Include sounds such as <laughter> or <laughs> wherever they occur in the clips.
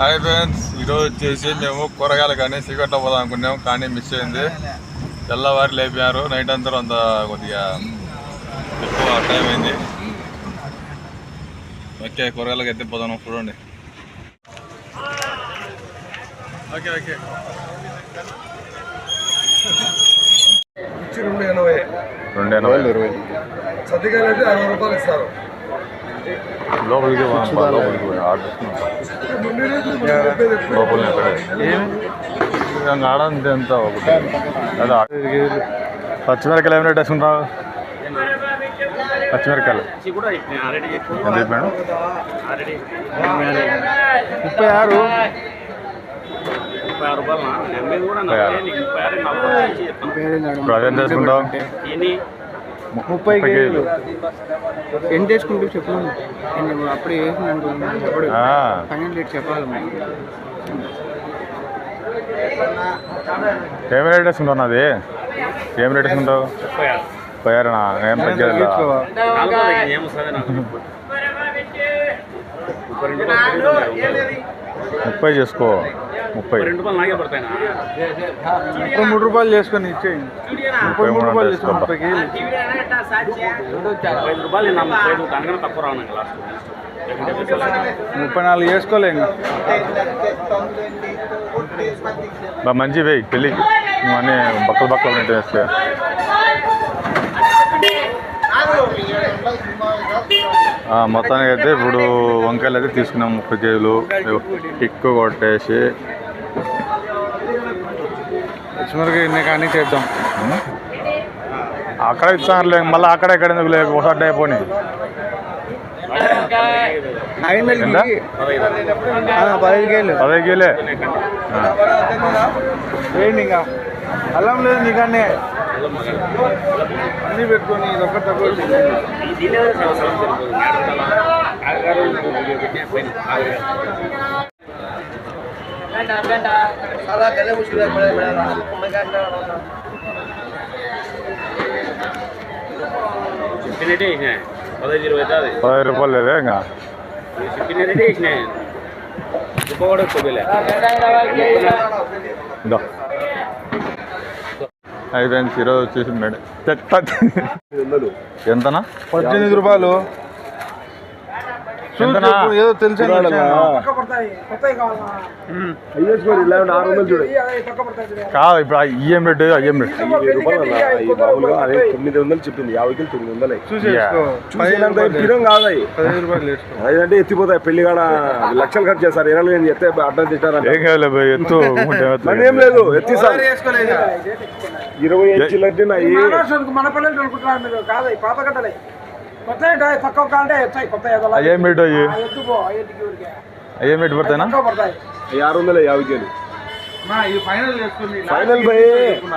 Hi friends ఈరోజు వచ్చేసి మేము కూరగాయలు కానీ సిగరెట్ పోదాం అనుకున్నాం కానీ మిస్ అయింది. తెల్లవారి లేపారు నైట్ అంతా అంత కొద్దిగా ఎక్కువ టైం అయింది. ఓకే కూరగాయలకు అయితే పోదాం చూడండి. ఓకే ఓకే రెండు ఎనభై. రెండు ఎనభై. సర్దికాయలు అయితే అరవై రూపాయలు ఇస్తారు. లోపలికి లోపలికి? లోపల ఆడంతే ఎంత ఒకటి. అదే పచ్చిమిరకాయలు ఏమైనా వేసుకుంటావు పచ్చిమిరకాయలు ఎంత చెప్పాడు? ముప్పై ఆరు. ఇప్పుడు అదేం చేసుకుంటావు ముప్పై కేజీలు ఎంత వేసుకుంటూ చెప్పు? నేను అప్పుడు చెప్పాలి. ఏం రేట్ వేసుకుంటావు నాది? ఏం రేట్ వేసుకుంటావు? పోయారనా ఏం ముప్పై చేసుకో ముప్పై. ముప్పై మూడు రూపాయలు చేసుకొని ఇచ్చేయండి ముప్పై మూడు రూపాయలు చేసుకో ముప్పై నాలుగు వేసుకోలే ఇంకా. బా మంచి వేయి పెళ్ళికి నువ్వు అన్నీ బక్కలు బక్కలు ఉన్నట్టు వేస్తే మొత్తానికి అయితే ఇప్పుడు వంకాయలు అయితే తీసుకున్నాం ముప్పై కేజీలు. టిక్కు కొట్టేసి. పచ్చిమిరకాయ ఇన్ని కానీ చేద్దాం. అక్కడ ఇస్తారులే మళ్ళీ అక్కడ ఇక్కడ ఎందుకు లేక ఒకసారి అయిపోయి ఎంత పదిహేను కేజీలు పదహైదు కేలే వేయండి ఇంకా అల్లం లేదు నీకన్నే అన్నీ పెట్టుకొని ఇది ఒక్కటి తక్కువ చెప్పినట్టే వేసిన పదహైదు ఇరవై అవుతుంది పదహైదు రూపాయలు లేదే ఇంకా? ఫ్రెండ్స్ ఈరోజు వచ్చేసి మేడం. ఎంతనా? పద్దెనిమిది రూపాయలు. ఏదో తెలిసి కాదు ఇప్పుడు ఈఎం రేటు ఐఎం రేట్ తొమ్మిది వందలు చెప్పింది. యాభైకి తొమ్మిది వందలు. రూపాయలు వేసుకో <laughs> అదంటే ఎత్తిపోతాయి పెళ్ళి కాడ లక్షలు ఖర్చు చేస్తారు. ఇరవై ఎత్తే అడ్డం తింటారంట ఏం ఎత్తు ఎత్తు. ఏం లేదు ఎత్తిస్తారు వేసుకోలేదు? ఇరవై ఐదు చిల్లటినాయి మన పిల్లలు కొత్త కాలంటే వచ్చాయి కొత్త అయ్యి పడతాయినా? ఆరు వందలు యాభై కేలు. ఫైనల్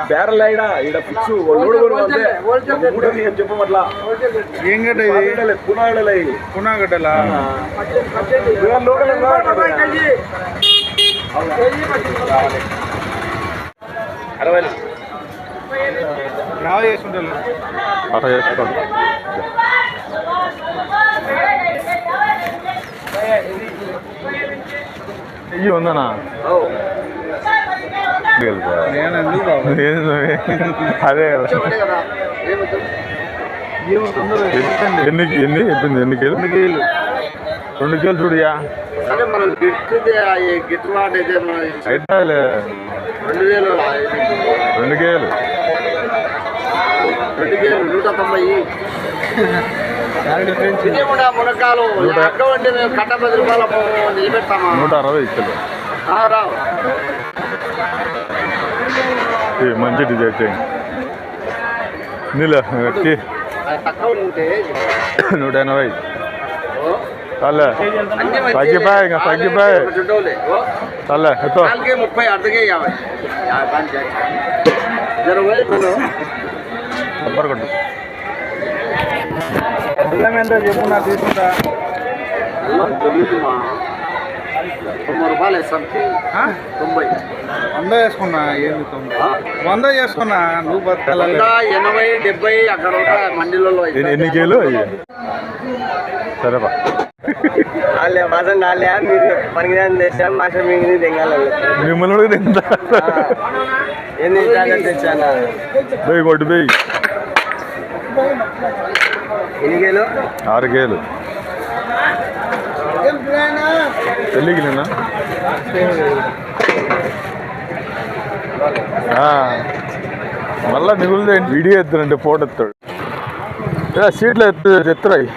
బేరల్ ఫిక్స్. చెప్పమట్లా ఏం గడ్డ ఇది? పునాగడ్డలా పచ్చి అరవై. రావ చేసుకుంటారు. అట్లా చేసుకోండి ఇయ్యి ఉందనా? అదే కదా. ఎన్ని ఎన్ని చెప్పింది? ఎన్ని కేలు? రెండు కేలు. చూడయా? అయితే రెండు కేలు. రెండు వేలు నూట తొంభై. కూడా మునక్కాలు అక్క వంటి మేము కట్ట పది రూపాయలు నిలబెడతామా నూట అరవై రావు. ఇది మంచి డిజైన్ చేయండి. నీళ్ళు నూట ఎనభై. తగ్గిపోయి ఇంకా తగ్గిపోయి. ఎత్తో. నాలుగే ముప్పై అర్ధకే యాభై. కొట్టు. అల్లం ఎంతో చెప్పున్నా తీసుకుంటా. తొంభై. వంద చేసుకున్నా ఏంది తొంభై? వంద చేసుకున్నా నువ్వు బతకాల ఎనభై డెబ్బై అక్కడ మండీలలో ఎన్ని కేలు? సరేపా వాళ్ళే మాసం కాలే మీరు పనికిదాన్ని తెచ్చాను మాసం మీకు తెంగాలి మిమ్మల్ని ఎన్ని తెచ్చాను? బై కొట్టు బై ఆరు గేలు. తెలియలేనా మళ్ళీ మిగులుదేంటి? వీడియో ఎత్తునంటే ఫోటో ఎత్తాడు. సీట్లు ఎత్తు ఎత్తురాయి.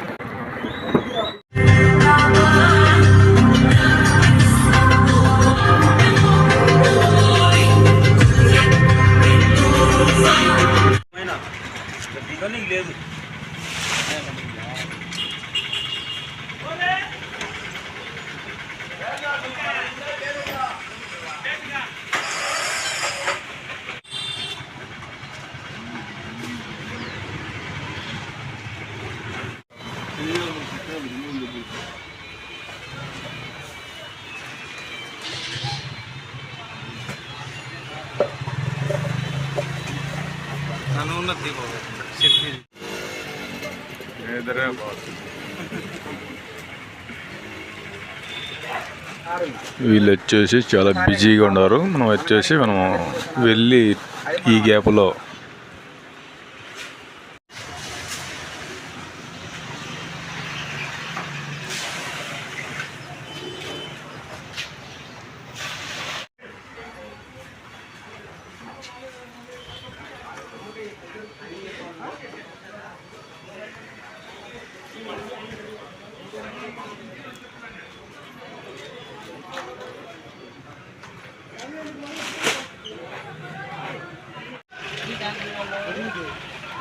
వీళ్ళు వచ్చేసి చాలా బిజీగా ఉన్నారు. మనం వచ్చేసి మనం వెళ్ళి ఈ గ్యాప్లో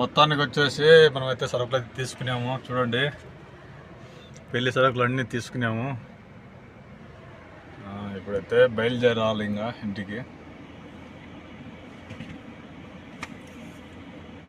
మొత్తానికి వచ్చేసి మనమైతే సరుకులు అయితే తీసుకున్నాము. చూడండి. పెళ్ళి సరుకులు అన్నీ తీసుకున్నాము. ఇప్పుడైతే బయలుదేరాలి ఇంకా ఇంటికి.